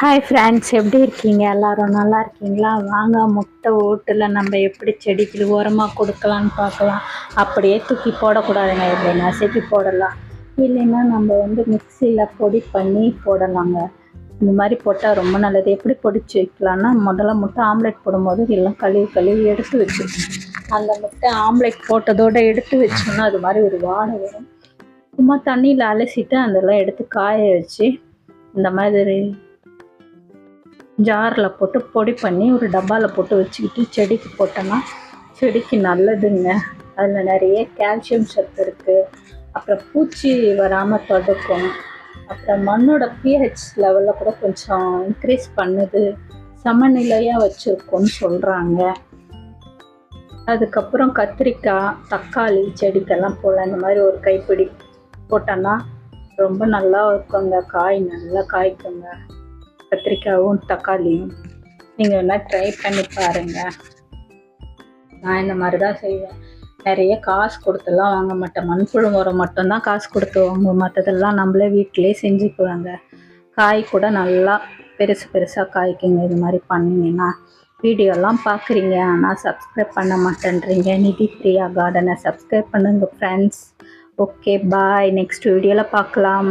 Hi friends எப்படி இருக்கீங்க? எல்லாரும் நல்லா இருக்கீங்களா? வாங்க முட்டை ஓட்டில் நம்ம எப்படி செடிக்கு உரமாக கொடுக்கலான்னு பார்க்கலாம். அப்படியே தூக்கி போடக்கூடாதுங்க. இப்படி நசுக்கி போடலாம். இல்லைன்னா நம்ம வந்து மிக்சியில் பொடி பண்ணி போடலாங்க. இந்த மாதிரி போட்டால் ரொம்ப நல்லது. எப்படி பொடிச்சு வைக்கலாம்னா முதல்ல முட்டை ஆம்லெட் போடும்போது எல்லாம் கழுவி கழுவி எடுத்து வச்சு அந்த முட்டை ஆம்லெட் போட்டதோடு எடுத்து வச்சோம்னா அது மாதிரி ஒரு வாடை வரும். சும்மா தண்ணியில் அலசிட்டு அதெல்லாம் எடுத்து காய வச்சு இந்த மாதிரி ஜாரில் போட்டு பொடி பண்ணி ஒரு டப்பாவில் போட்டு வச்சுக்கிட்டு செடிக்கு போட்டோன்னா செடிக்கு நல்லதுங்க. அதில் நிறைய கால்சியம் சத்து இருக்குது அப்புறம் பூச்சி வராமல் தடுக்கும். அப்புறம் மண்ணோட பிஹெச் லெவலில் கூட கொஞ்சம் இன்க்ரீஸ் பண்ணுது. சமநிலையாக வச்சுருக்கோன்னு சொல்கிறாங்க அதுக்கப்புறம் கத்திரிக்காய் தக்காளி செடிக்கெல்லாம் போடலாம் இந்த மாதிரி ஒரு கைப்பிடி போட்டோன்னா ரொம்ப நல்லா இருக்குங்க. காய் நல்லா காய்க்குங்க. கத்திரிக்காயும் தக்காளியும் நீங்கள் வேணால் ட்ரை பண்ணி பாருங்கள் நான் இந்த மாதிரி தான் செய்வேன். நிறைய காசு கொடுத்துலாம் வாங்க மாட்டேன். மண்புழு உரம் மட்டும்தான் காசு கொடுத்து வாங்க மற்றதெல்லாம் நம்மளே வீட்டிலே செஞ்சுக்குவாங்க. காய் கூட நல்லா பெருசு பெருசாக காய்க்குங்க. இது மாதிரி பண்ணிங்கன்னா வீடியோலாம் பார்க்குறீங்க. ஆனால் சப்ஸ்கிரைப் பண்ண மாட்டேன்றீங்க. நிதி பிரியா கார்டனை சப்ஸ்கிரைப் பண்ணுங்கள் ஃப்ரெண்ட்ஸ் ஓகே பாய் நெக்ஸ்ட் வீடியோவில் பார்க்கலாம்.